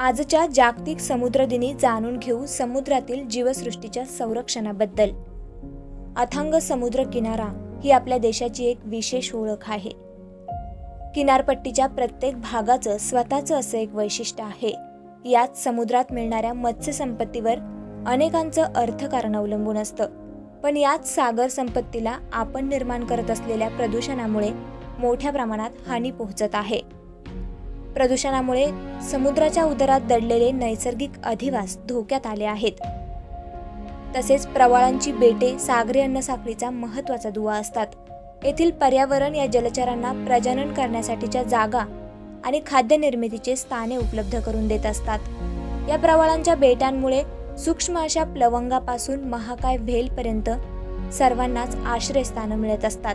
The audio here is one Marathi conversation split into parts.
आजच्या जागतिक समुद्र दिनी जाणून घेऊ समुद्रातील जीवसृष्टीच्या संरक्षणाबद्दल. अथांग समुद्र किनारा ही आपल्या देशाची एक विशेष ओळख आहे. किनारपट्टीच्या प्रत्येक भागाचं स्वतःचं असं एक वैशिष्ट्य आहे. यात समुद्रात मिळणाऱ्या मत्स्यसंपत्तीवर अनेकांचं अर्थकारण अवलंबून असतं. पण याच सागर संपत्तीला आपण निर्माण करत असलेल्या प्रदूषणामुळे मोठ्या प्रमाणात हानी पोहोचत आहे. प्रदूषणामुळे समुद्राच्या उदरात दडलेले नैसर्गिक अधिवास धोक्यात आले आहेत. तसेच प्रवाळांची बेटे सागरी अन्नसाखळीचा महत्त्वाचा दुवा असतात. येथील पर्यावरण या जलचरांना प्रजनन करण्यासाठीच्या जागा आणि खाद्य निर्मितीचे स्थाने उपलब्ध करून देत असतात. या प्रवाळांच्या बेटांमुळे सूक्ष्म अशा प्लवंगापासून महाकाय व्हेलपर्यंत सर्वांनाच आश्रयस्थानं मिळत असतात.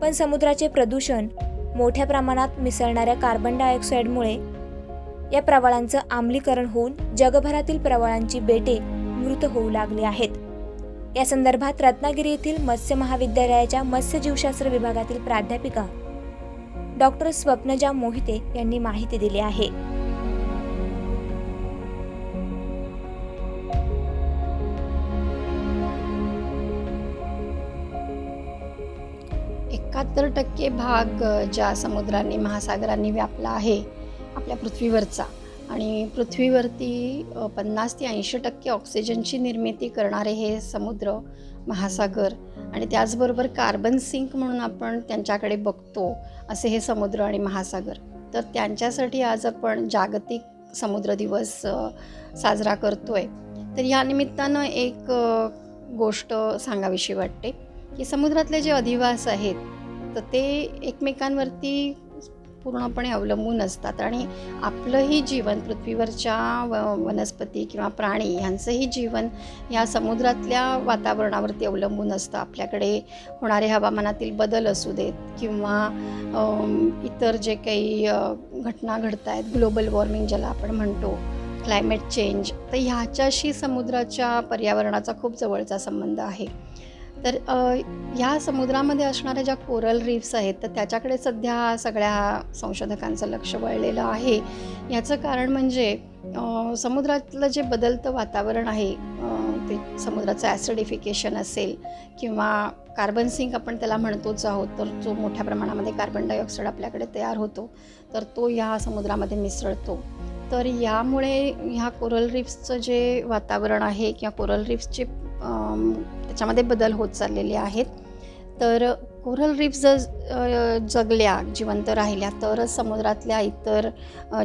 पण समुद्राचे प्रदूषण मोठ्या प्रमाणात मिसळणाऱ्या कार्बन डायऑक्साईडमुळे या प्रवाळांचं आम्लीकरण होऊन जगभरातील प्रवाळांची बेटे मृत होऊ लागली आहेत. या संदर्भात रत्नागिरी येथील मत्स्य महाविद्यालयाच्या मत्स्यजीवशास्त्र विभागातील प्राध्यापिका डॉक्टर स्वप्नजा मोहिते यांनी माहिती दिली आहे. बहात्तर टक्के भाग ज्या समुद्रांनी महासागरांनी व्यापला आहे आपल्या पृथ्वीवरचा. आणि पृथ्वीवरती पन्नास ते ऐंशी टक्के ऑक्सिजनची निर्मिती करणारे हे समुद्र महासागर आणि त्याचबरोबर कार्बन सिंक म्हणून आपण त्यांच्याकडे बघतो असे हे समुद्र आणि महासागर. तर त्यांच्यासाठी आज आपण जागतिक समुद्र दिवस साजरा साजरा करतोय. तर या निमित्तानं एक गोष्ट सांगावीशी वाटते की समुद्रातले जे अधिवास आहेत तर ते एकमेकांवरती पूर्णपणे अवलंबून असतात. आणि आपलंही जीवन पृथ्वीवरच्या व वनस्पती किंवा प्राणी यांचंही जीवन या समुद्रातल्या वातावरणावरती अवलंबून असतं. आपल्याकडे होणारे हवामानातील बदल असू देत किंवा इतर जे काही घटना घडत आहेत ग्लोबल वॉर्मिंग ज्याला आपण म्हणतो क्लायमेट चेंज तर ह्याच्याशी समुद्राच्या पर्यावरणाचा खूप जवळचा संबंध आहे. तर ह्या समुद्रामध्ये असणाऱ्या ज्या कोरल रीफ्स आहेत तर त्याच्याकडे सध्या सगळ्या संशोधकांचं लक्ष वळलेलं आहे. याचं कारण म्हणजे समुद्रातलं जे बदलतं वातावरण आहे ते समुद्राचं ॲसिडिफिकेशन असेल किंवा कार्बन सिंक आपण त्याला म्हणतोच आहोत तर जो मोठ्या प्रमाणामध्ये कार्बन डायऑक्साईड आपल्याकडे तयार होतो तर तो ह्या समुद्रामध्ये मिसळतो. तर यामुळे ह्या कोरल रिफ्सचं जे वातावरण आहे किंवा कोरल रिफ्सचे त्याच्यामध्ये बदल होत चाललेले आहेत. तर कोरल रिफ्स जर जगल्या जिवंत राहिल्या तरच समुद्रातल्या इतर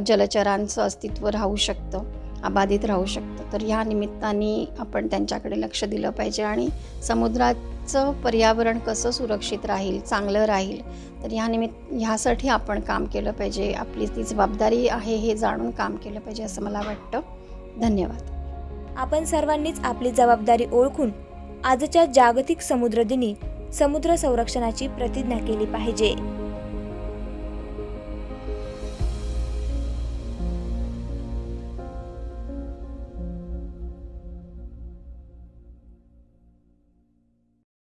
जलचरांचं अस्तित्व राहू शकतं अबाधित राहू शकतं. तर ह्या निमित्ताने आपण त्यांच्याकडे लक्ष दिलं पाहिजे आणि समुद्राचं पर्यावरण कसं सुरक्षित राहील चांगलं राहील तर ह्या निमित्त ह्यासाठी आपण काम केलं पाहिजे. आपली ती जबाबदारी आहे हे जाणून काम केलं पाहिजे असं मला वाटतं. धन्यवाद. आपण सर्वांनीच आपली जबाबदारी ओळखून आजच्या जागतिक समुद्र दिनी समुद्र संरक्षणाची प्रतिज्ञा केली पाहिजे.